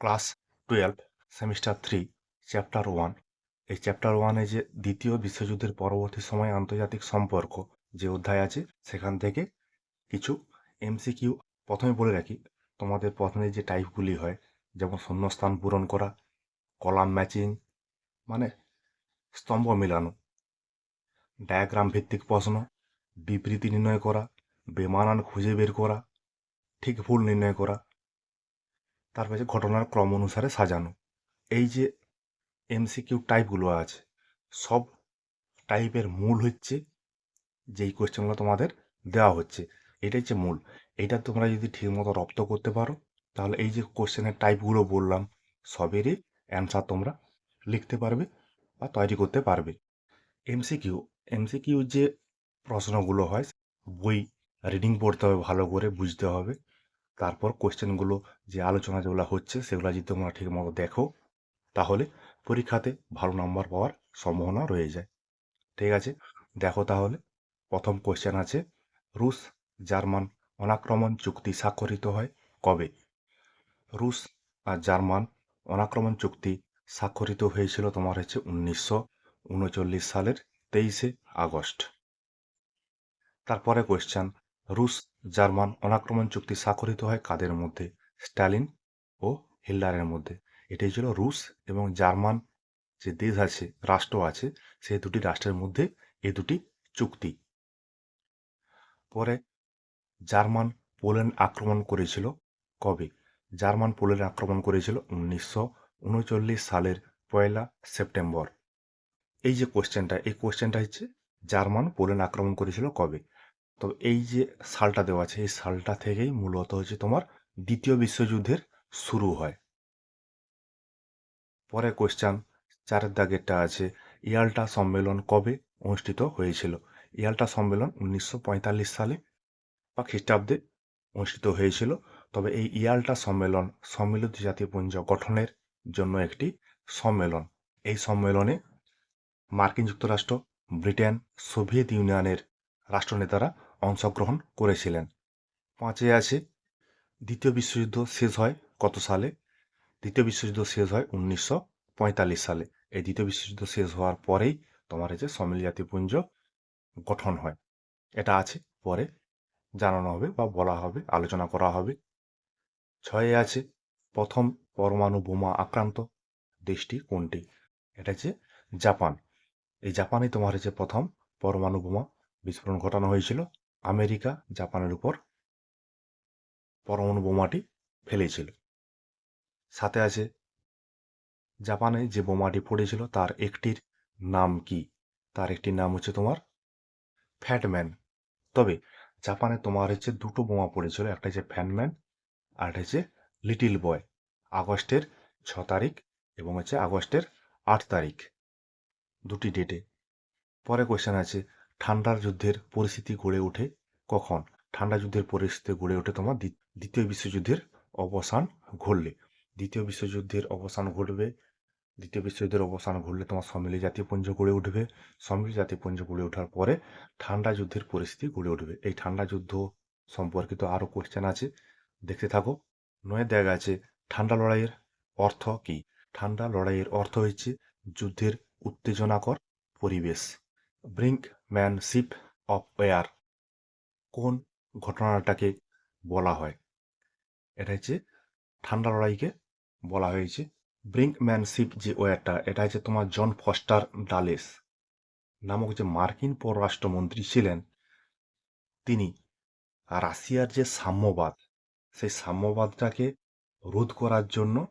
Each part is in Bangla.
Class twelve, semester three, chapter one. এই চ্যাপ্টার ওয়ানে যে দ্বিতীয় বিশ্বযুদ্ধের পরবর্তী সময়ে আন্তর্জাতিক সম্পর্ক যে অধ্যায় আছে, সেখান থেকে কিছু এমসিকিউ প্রথমে বলে রাখি। তোমাদের প্রথমে যে টাইপগুলি হয়, যেমন শূন্যস্থান পূরণ করা, কলাম ম্যাচিং মানে স্তম্ভ মেলানো, ডায়াগ্রাম ভিত্তিক প্রশ্ন, বিবৃতি নির্ণয় করা, বেমানান খুঁজে বের করা, ঠিক ভুল নির্ণয় করা তারপরে যে ঘটনার ক্রম অনুসারে সাজানো। এই যে এমসিকিউ টাইপগুলো আছে, সব টাইপের মূল হচ্ছে যেই কোয়েশ্চেনগুলো তোমাদের দেওয়া হচ্ছে। এটাই হচ্ছে মূল। এইটা তোমরা যদি ঠিকমতো রপ্ত করতে পারো, তাহলে এই যে কোশ্চেনের টাইপগুলো বললাম, সবেরই অ্যান্সার তোমরা লিখতে পারবে বা তৈরি করতে পারবে। এমসিকিউ এমসিকিউ যে প্রশ্নগুলো হয়, বই রিডিং পড়তে হবে ভালো করে, বুঝতে হবে। তারপর কোয়েশ্চেনগুলো যে আলোচনা যেগুলো হচ্ছে, সেগুলো যদি তোমরা ঠিক মতো দেখো, তাহলে পরীক্ষাতে ভালো নাম্বার পাওয়ার সম্ভাবনা রয়ে যায়। ঠিক আছে? দেখো তাহলে, প্রথম কোয়েশ্চেন আছে, রুশ জার্মান অনাক্রমণ চুক্তি স্বাক্ষরিত হয় কবে? রুশ আর জার্মান অনাক্রমণ চুক্তি স্বাক্ষরিত হয়েছিল তোমার হচ্ছে উনিশশো উনচল্লিশ সালের তেইশে আগস্ট। তারপরে কোয়েশ্চেন রুশ জার্মান অনাক্রমণ চুক্তি স্বাক্ষরিত হয় কাদের মধ্যে? স্ট্যালিন ও হিটলারের মধ্যে। এটাই ছিল রুশ এবং জার্মান যে দেশ আছে, রাষ্ট্র আছে সেই দুটি রাষ্ট্রের মধ্যে এই দুটি চুক্তি। পরে জার্মান পোল্যান্ড আক্রমণ করেছিল। কবে? জার্মান পোল্যান্ড আক্রমণ করেছিল উনিশশো উনচল্লিশ সালের পয়লা সেপ্টেম্বর। এই যে কোশ্চেনটা এই কোশ্চেনটা হচ্ছে জার্মান পোল্যান্ড আক্রমণ করেছিল কবে? তো এই যে সালটা দেওয়া আছে, এই সালটা থেকেই মূলত হচ্ছে তোমার দ্বিতীয় বিশ্বযুদ্ধের শুরু হয়। পরে কোশ্চেন চারের দাগেরটা আছে, ইয়াল্টা সম্মেলন কবে অনুষ্ঠিত হয়েছিল? ইয়াল্টা সম্মেলন উনিশশো পঁয়তাল্লিশ সালে বা খ্রিস্টাব্দে অনুষ্ঠিত হয়েছিল। তবে এই ইয়াল্টা সম্মেলন সম্মিলিত জাতিপুঞ্জ গঠনের জন্য একটি সম্মেলন। এই সম্মেলনে মার্কিন যুক্তরাষ্ট্র, ব্রিটেন, সোভিয়েত ইউনিয়নের রাষ্ট্রনেতারা অংশগ্রহণ করেছিলেন। পাঁচে আছে, দ্বিতীয় বিশ্বযুদ্ধ শেষ হয় কত সালে? দ্বিতীয় বিশ্বযুদ্ধ শেষ হয় উনিশশো পঁয়তাল্লিশ সালে। এই দ্বিতীয় বিশ্বযুদ্ধ শেষ হওয়ার পরেই তোমার হচ্ছে সম্মিলিত জাতিপুঞ্জ গঠন হয়। এটা আছে, পরে জানানো হবে বা বলা হবে, আলোচনা করা হবে। ছয়ে আছে, প্রথম পরমাণু বোমা আক্রান্ত দেশটি কোনটি? এটা হচ্ছে জাপান। এই জাপানে তোমার হচ্ছে প্রথম পরমাণু বোমা বিস্ফোরণ ঘটানো হয়েছিল। আমেরিকা জাপানের উপর পরমাণু বোমাটি ফেলেছিল। সাথে আছে জাপানে যে বোমাটি পড়েছিল তার একটির নাম কি? তার একটির নাম হচ্ছে তোমার ফ্যাটম্যান। তবে জাপানে তোমার হচ্ছে দুটো বোমা পড়েছিল, একটা হচ্ছে ফ্যানম্যান আর একটা হচ্ছে লিটিল বয়। আগস্টের ছ তারিখ এবং হচ্ছে আগস্টের আট তারিখ, দুটি ডেটে। পরে কোয়েশ্চেন আছে ঠান্ডার যুদ্ধের পরিস্থিতি গড়ে ওঠে কখন? ঠান্ডা যুদ্ধের পরিস্থিতি গড়ে ওঠে তোমার দ্বিতীয় বিশ্বযুদ্ধের অবসান ঘটলে। দ্বিতীয় বিশ্বযুদ্ধের অবসান ঘটবে। দ্বিতীয় বিশ্বযুদ্ধের অবসান ঘটলে তোমার সম্মিলিত জাতিপুঞ্জ গড়ে উঠবে। সম্মিলিত জাতিপুঞ্জ গড়ে ওঠার পরে ঠান্ডা যুদ্ধের পরিস্থিতি গড়ে উঠবে। এই ঠান্ডা যুদ্ধ সম্পর্কিত আরও কোশ্চেন আছে। দেখতে থাকো। নয় দেখা আছে। ঠান্ডা লড়াইয়ের অর্থ কি? ঠান্ডা লড়াইয়ের অর্থ হচ্ছে যুদ্ধের উত্তেজনাকর পরিবেশ। ব্রিঙ্কম্যানশিপ অফ ওয়ার কোন ঘটনাটাকে বলা হয়? এটা হচ্ছে ঠান্ডা লড়াইকে বলা হয়েছে। ব্রিঙ্কম্যানশিপ যে ওয়ারটা এটা হচ্ছে তোমার জন ফস্টার ডালেস নামক যে মার্কিন পররাষ্ট্রমন্ত্রী ছিলেন, তিনি। রাশিয়ার যে সাম্যবাদ, সেই সাম্যবাদটাকে রোধ করার জন্য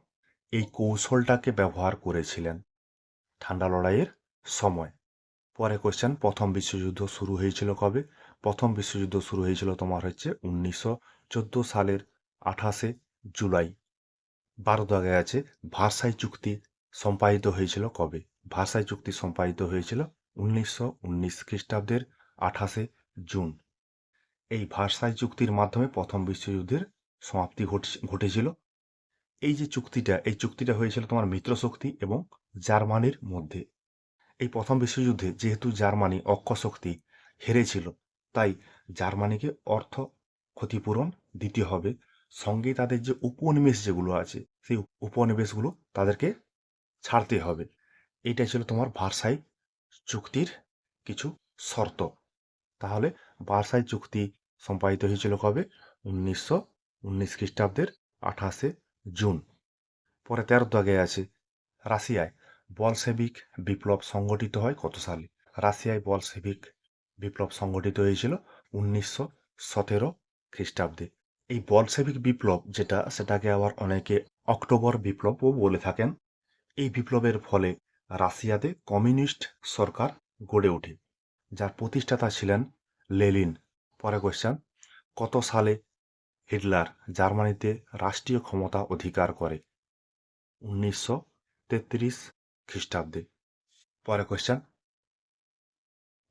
এই কৌশলটাকে ব্যবহার করেছিলেন ঠান্ডা লড়াইয়ের সময়। পরে কোয়েশ্চেন প্রথম বিশ্বযুদ্ধ শুরু হয়েছিল কবে? প্রথম বিশ্বযুদ্ধ শুরু হয়েছিল তোমার হচ্ছে উনিশশো চোদ্দ সালের আঠাশে জুলাই। বারো দাগে আছে ভাষাই চুক্তি সম্পাদিত হয়েছিল কবে? ভাষাই চুক্তি সম্পাদিত হয়েছিল উনিশশো উনিশ খ্রিস্টাব্দের আঠাশে জুন। এই ভাষাই চুক্তির মাধ্যমে প্রথম বিশ্বযুদ্ধের সমাপ্তি ঘটেছিল। এই যে চুক্তিটা, এই চুক্তিটা হয়েছিল তোমার মিত্রশক্তি এবং জার্মানির মধ্যে। এই প্রথম বিশ্বযুদ্ধে যেহেতু জার্মানি অক্ষশক্তি হেরেছিল, তাই জার্মানিকে অর্থ ক্ষতিপূরণ দিতে হবে। সঙ্গে তাদের যে উপনিবেশ যেগুলো আছে, সেই উপনিবেশগুলো তাদেরকে ছাড়তে হবে। এইটাই ছিল তোমার ভারসাই চুক্তির কিছু শর্ত। তাহলে ভারসাই চুক্তি সম্পাদিত হয়েছিল কবে? উনিশশো উনিশ খ্রিস্টাব্দের আঠাশে জুন। পরে তেরো দাগে আছে রাশিয়ায়। বলসেবিক বিপ্লব সংগঠিত হয় কত সালে? রাশিয়ায় বলসেবিক বিপ্লব সংগঠিত হয়েছিল উনিশশো সতেরো খ্রিস্টাব্দে। এই বলসেবিক বিপ্লব যেটা, সেটাকে আবার অনেকে অক্টোবর বিপ্লবও বলে থাকেন। এই বিপ্লবের ফলে রাশিয়াতে কমিউনিস্ট সরকার গড়ে ওঠে, যার প্রতিষ্ঠাতা ছিলেন লেলিন পরে কোয়েশ্চেন কত সালে হিটলার জার্মানিতে রাষ্ট্রীয় ক্ষমতা অধিকার করে? উনিশশো তেত্রিশ খ্রিস্টাব্দে। পরে কোয়েশ্চেন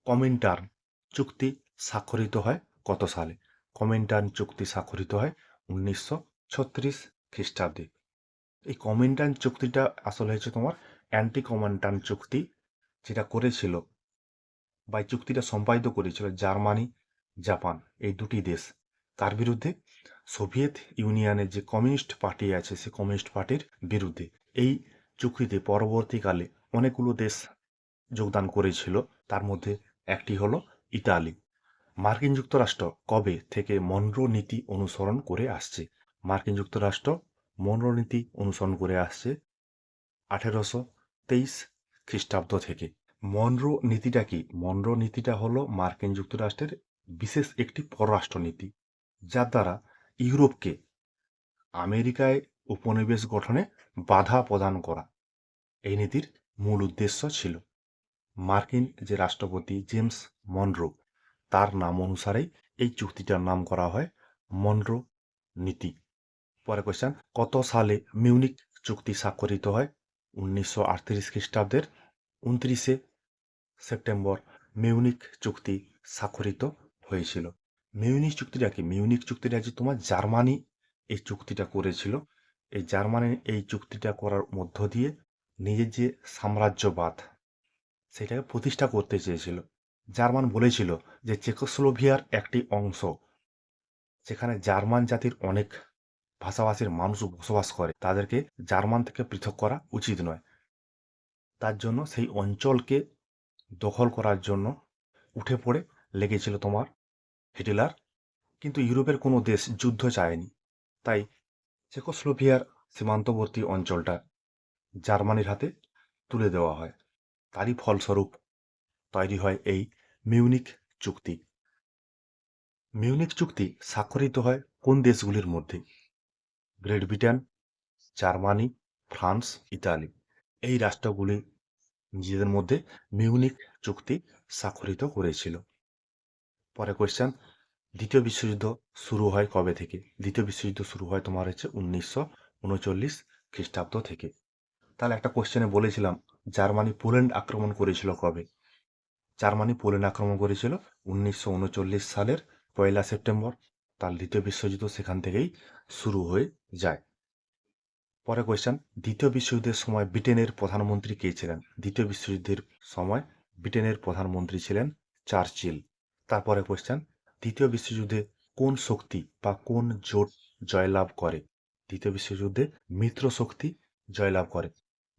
কমিন্টার্ন চুক্তি স্বাক্ষরিত হয় কত সালে? কমিন্টার্ন চুক্তি স্বাক্ষরিত হয় উনিশশো ছত্রিশ খ্রিস্টাব্দে। এই কমিন্টার্ন চুক্তিটা আসলে হয়েছে তোমার অ্যান্টি কমিন্টার্ন চুক্তি যেটা করেছিল বা চুক্তিটা সম্পাদিত করেছিল জার্মানি, জাপান, এই দুটি দেশ। তার বিরুদ্ধে? সোভিয়েত ইউনিয়নের যে কমিউনিস্ট পার্টি আছে, সে কমিউনিস্ট পার্টির বিরুদ্ধে। এই চুক্তিতে পরবর্তীকালে অনেকগুলো দেশ যোগদান করেছিল। তার মধ্যে একটি হলো ইতালি। মার্কিন যুক্তরাষ্ট্র কবে থেকে মনরো নীতি অনুসরণ করে আসছে? মার্কিন যুক্তরাষ্ট্র মনরো নীতি অনুসরণ করে আসছে আঠেরোশো তেইশ খ্রিস্টাব্দ থেকে। মনরো নীতিটা কি? মনরো নীতিটা হলো মার্কিন যুক্তরাষ্ট্রের বিশেষ একটি পররাষ্ট্রনীতি যার দ্বারা ইউরোপকে আমেরিকায় উপনিবেশ গঠনে বাধা প্রদান করা। এই নীতির মূল উদ্দেশ্য ছিল মার্কিন যে রাষ্ট্রপতি জেমস মনরো, তার নাম অনুসারেই এই চুক্তিটার নাম করা হয় মনরো নীতি। পরে কোয়েশ্চেন কত সালে মিউনিক চুক্তি স্বাক্ষরিত হয়? উনিশশো আটত্রিশ খ্রিস্টাব্দের উনত্রিশে সেপ্টেম্বর মিউনিক চুক্তি স্বাক্ষরিত হয়েছিল। মিউনিক চুক্তিটা কি? মিউনিক চুক্তিটা যে তোমার জার্মানি এই চুক্তিটা করেছিল এই জার্মানি এই চুক্তিটা করার মধ্য দিয়ে নিজের যে সাম্রাজ্যবাদ, সেটাকে প্রতিষ্ঠা করতে চেয়েছিল। জার্মান বলেছিল যে চেকোস্লোভিয়ার একটি অংশ, যেখানে জার্মান জাতির অনেক ভাষাভাষীর মানুষ বসবাস করে, তাদেরকে জার্মান থেকে পৃথক করা উচিত নয়। তার জন্য সেই অঞ্চলকে দখল করার জন্য উঠে পড়ে লেগেছিল তোমার হিটলার। কিন্তু ইউরোপের কোনো দেশ যুদ্ধ চায়নি। তাই চেকোস্লোভিয়ার সীমান্তবর্তী অঞ্চলটা জার্মানির হাতে তুলে দেওয়া হয়। তারই ফলস্বরূপ তৈরি হয় এই মিউনিক চুক্তি। মিউনিক চুক্তি স্বাক্ষরিত হয় কোন দেশগুলির মধ্যে? Great Britain, Germany, France, Italy. এই রাষ্ট্রগুলি নিজেদের মধ্যে মিউনিক চুক্তি স্বাক্ষরিত করেছিল। পরে কোয়েশ্চেন দ্বিতীয় বিশ্বযুদ্ধ শুরু হয় কবে থেকে? দ্বিতীয় বিশ্বযুদ্ধ শুরু হয় তোমার হচ্ছে উনিশশো উনচল্লিশ খ্রিস্টাব্দ থেকে। তাহলে একটা কোয়েশ্চেনে বলেছিলাম, জার্মানি পোল্যান্ড আক্রমণ করেছিল কবে? জার্মানি পোল্যান্ড আক্রমণ করেছিল উনিশশো উনচল্লিশ সালের পয়লা সেপ্টেম্বর। তার দ্বিতীয় বিশ্বযুদ্ধ সেখান থেকেই শুরু হয়ে যায়। পরে কোয়েশ্চেন দ্বিতীয় বিশ্বযুদ্ধের সময় ব্রিটেনের প্রধানমন্ত্রী কে ছিলেন? দ্বিতীয় বিশ্বযুদ্ধের সময় ব্রিটেনের প্রধানমন্ত্রী ছিলেন চার্চিল। তারপরে কোয়েশ্চেন দ্বিতীয় বিশ্বযুদ্ধে কোন শক্তি বা কোন জোট জয়লাভ করে? দ্বিতীয় বিশ্বযুদ্ধে মিত্র শক্তি জয়লাভ করে।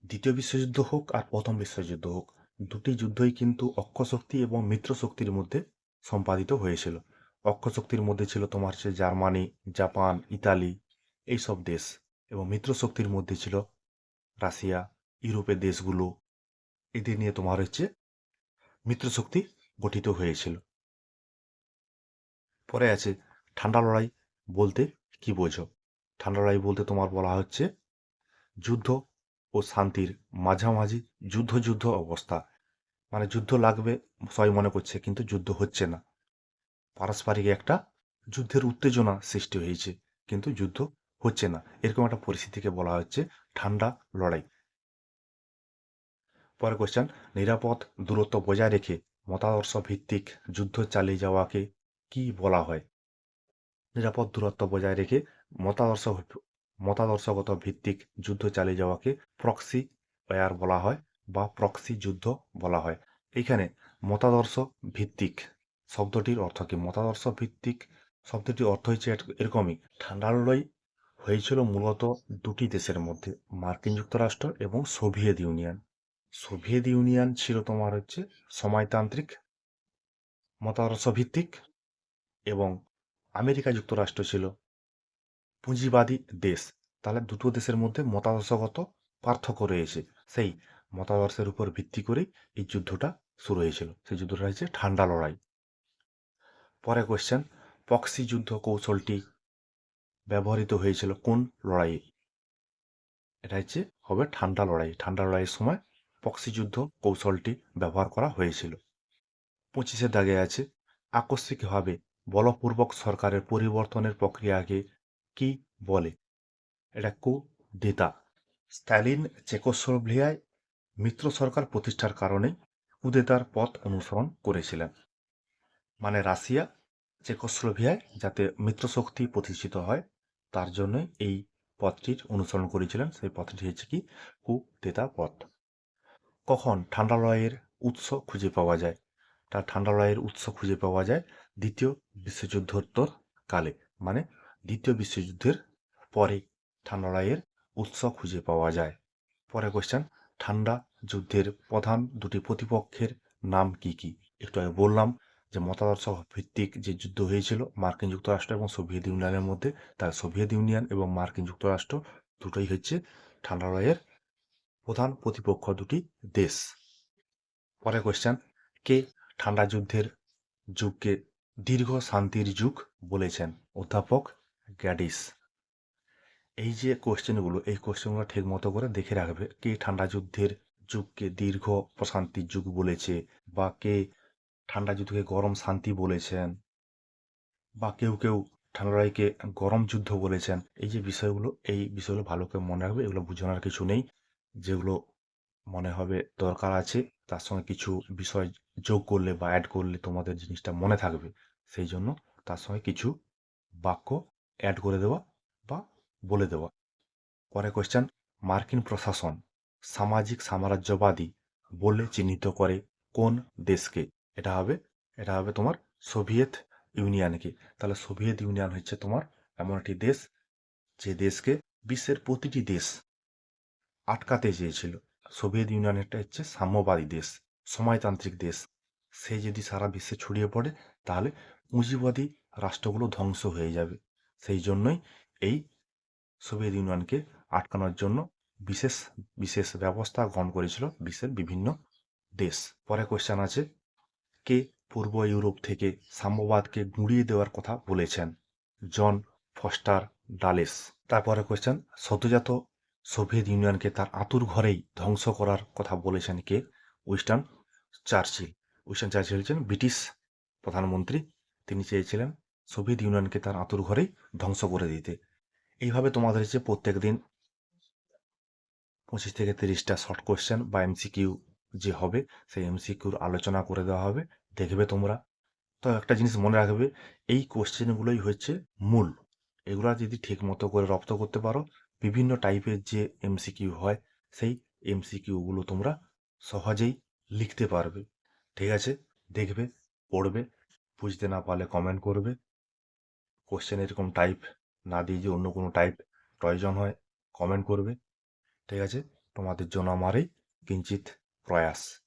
দ্বিতীয় বিশ্বযুদ্ধ হোক আর প্রথম বিশ্বযুদ্ধ হোক, দুটি যুদ্ধই কিন্তু অক্ষ শক্তি এবং মিত্র শক্তির মধ্যে সম্পাদিত হয়েছিল। অক্ষ শক্তির মধ্যে ছিল তোমার হচ্ছে জার্মানি, জাপান, ইতালি, এইসব দেশ এবং মিত্র শক্তির মধ্যে ছিল রাশিয়া, ইউরোপের দেশগুলো। এদের নিয়ে তোমার হচ্ছে মিত্র শক্তি গঠিত হয়েছিল। পরে আছে। ঠান্ডা লড়াই বলতে কি বোঝো? ঠান্ডা লড়াই বলতে তোমার বলা হচ্ছে যুদ্ধ ও শান্তির মাঝামাঝি যুদ্ধ যুদ্ধ অবস্থা। মানে যুদ্ধ লাগবে, সবাই মনে করছে, কিন্তু যুদ্ধ হচ্ছে না। পারস্পরিক একটা যুদ্ধের উত্তেজনা সৃষ্টি হয়েছে, কিন্তু যুদ্ধ হচ্ছে না। এরকম একটা পরিস্থিতিকে বলা হচ্ছে ঠান্ডা লড়াই। পরে কোশ্চেন নিরাপদ দূরত্ব বজায় রেখে মতাদর্শ ভিত্তিক যুদ্ধ চালিয়ে যাওয়াকে কি বলা হয়? নিরাপদ দূরত্ব বজায় রেখে মতাদর্শ মতাদর্শগত ভিত্তিক যুদ্ধ চালিয়ে যাওয়াকে প্রক্সি ওয়ার বলা হয় বা প্রক্সি যুদ্ধ বলা হয়। এখানে মতাদর্শ ভিত্তিক শব্দটির অর্থ কি? মতাদর্শ ভিত্তিক শব্দটির অর্থ হচ্ছে এরকমই। ঠান্ডা লড়াই হয়েছিল মূলত দুটি দেশের মধ্যে, মার্কিন যুক্তরাষ্ট্র এবং সোভিয়েত ইউনিয়ন। সোভিয়েত ইউনিয়ন ছিল তোমার হচ্ছে সময়তান্ত্রিক মতাদর্শ ভিত্তিক। এবং আমেরিকা যুক্তরাষ্ট্র ছিল পুঁজিবাদী দেশ। তাহলে দুটো দেশের মধ্যে মতাদর্শগত পার্থক্য রয়েছে। সেই মতাদর্শের উপর ভিত্তি করেই এই যুদ্ধটা শুরু হয়েছিল। সেই যুদ্ধটা হচ্ছে ঠান্ডা লড়াই। পরে কোয়েশ্চেন পক্সি যুদ্ধ কৌশলটি ব্যবহৃত হয়েছিল কোন লড়াইয়ে? এটা হচ্ছে হবে ঠান্ডা লড়াই। ঠান্ডা লড়াইয়ের সময় পক্সি যুদ্ধ কৌশলটি ব্যবহার করা হয়েছিল। পঁচিশের দাগে আছে আকস্মিকভাবে বলপূর্বক সরকারের পরিবর্তনের প্রক্রিয়াকে কি বলে? এটা কু ডেতা স্ট্যালিন চেকোস্লোভিয়ায় মিত্র সরকার প্রতিষ্ঠার কারণে কুদেতার পথ অনুসরণ করেছিলেন। মানে রাশিয়া চেকোস্লোভিয়ায় যাতে মিত্রশক্তি প্রতিষ্ঠিত হয়, তার জন্য এই পথটির অনুসরণ করেছিলেন। সেই পথটি হচ্ছে কি? কুদেতা পথ। কখন ঠান্ডা লড়াইয়ের উৎস খুঁজে পাওয়া যায়? তার ঠান্ডা লড়াইয়ের উৎস খুঁজে পাওয়া যায় দ্বিতীয় বিশ্বযুদ্ধোত্তর কালে মানে দ্বিতীয় বিশ্বযুদ্ধের পরে ঠান্ডা লড়াইয়ের উৎস খুঁজে পাওয়া যায়। পরে কোশ্চেন ঠান্ডা যুদ্ধের প্রধান দুটি প্রতিপক্ষের নাম কি কি? একটু আগে বললাম যে মতাদর্শ ভিত্তিক যে যুদ্ধ হয়েছিল, মার্কিন যুক্তরাষ্ট্র এবং সোভিয়েত ইউনিয়নের মধ্যে, তার সোভিয়েত ইউনিয়ন এবং মার্কিন যুক্তরাষ্ট্র দুটোই হচ্ছে ঠান্ডা লড়াইয়ের প্রধান প্রতিপক্ষ দুটি দেশ। পরে কোশ্চেন কে ঠান্ডা যুদ্ধের যুগকে দীর্ঘ শান্তির যুগ বলেছেন অধ্যাপক গ্যাডিস। এই যে কোশ্চেনগুলো, এই কোশ্চেনগুলো ঠিক মতো করে দেখে রাখবে কে ঠান্ডা যুদ্ধের যুগকে দীর্ঘ প্রশান্তির যুগ বলেছে বা কে ঠান্ডা যুদ্ধকে গরম শান্তি বলেছেন বা কেউ কেউ ঠান্ডা লড়াইকে গরম যুদ্ধ বলেছেন। এই যে বিষয়গুলো, এই বিষয়গুলো ভালো করে মনে রাখবে, এগুলো বোঝানোর কিছু নেই। যেগুলো মনে হবে দরকার আছে। তার সঙ্গে কিছু বিষয় যোগ করলে বা অ্যাড করলে তোমাদের জিনিসটা মনে থাকবে। সেই জন্য তার সঙ্গে কিছু বাক্য অ্যাড করে দেওয়া বা বলে দেওয়া। পরে কোয়েশ্চেন মার্কিন প্রশাসন সামাজিক সাম্রাজ্যবাদী বলে চিহ্নিত করে কোন দেশকে? এটা হবে এটা হবে তোমার সোভিয়েত ইউনিয়নকে। তাহলে সোভিয়েত ইউনিয়ন হচ্ছে তোমার এমন একটি দেশ, যে দেশকে বিশ্বের প্রতিটি দেশ আটকাতে চেয়েছিল। সোভিয়েত ইউনিয়নটা হচ্ছে সাম্যবাদী দেশ সময়তান্ত্রিক দেশ। সে যদি সারা বিশ্বে ছড়িয়ে পড়ে, তাহলে পুঁজিবাদী রাষ্ট্রগুলো ধ্বংস হয়ে যাবে। সেই জন্যই এই সোভিয়েত ইউনিয়নকে আটকানোর জন্য বিশেষ বিশেষ ব্যবস্থা গ্রহণ করেছিল বিশ্বের বিভিন্ন দেশ। পরে কোশ্চেন আছে, কে পূর্ব ইউরোপ থেকে সাম্যবাদকে গুঁড়িয়ে দেওয়ার কথা বলেছেন? John Foster Dulles. তারপরে কোশ্চেন সদ্যজাত সোভিয়েত ইউনিয়নকে তার আতুর ঘরেই ধ্বংস করার কথা বলেছেন কে? Winston Churchill. উইস্টার্ন চার্চিল হচ্ছেন ব্রিটিশ প্রধানমন্ত্রী। তিনি চেয়েছিলেন সোভিয়েত ইউনিয়নকে তার আতুর ঘরেই ধ্বংস করে দিতে। এইভাবে তোমাদের হচ্ছে প্রত্যেক দিন পঁচিশ থেকে তিরিশটা শর্ট কোয়েশ্চেন বা এমসিকিউ যে হবে, সেই এমসিকিউর আলোচনা করে দেওয়া হবে। দেখবে তোমরা। তো একটা জিনিস মনে রাখবে, এই কোশ্চেনগুলোই হচ্ছে মূল। এগুলা যদি ঠিক মতো করে রপ্ত করতে পারো বিভিন্ন টাইপের যে এমসিকিউ হয়, সেই এমসিকিউগুলো তোমরা সহজেই লিখতে পারবে। ঠিক আছে? দেখবে, পড়বে, বুঝতে না পারলে কমেন্ট করবে। কোশ্চেন এরকম টাইপ না দিয়ে যে অন্য কোনো টাইপ প্রয়োজন হয় কমেন্ট করবে। ঠিক আছে? তোমাদের জন্য আমার এই কিঞ্চিত প্রয়াস।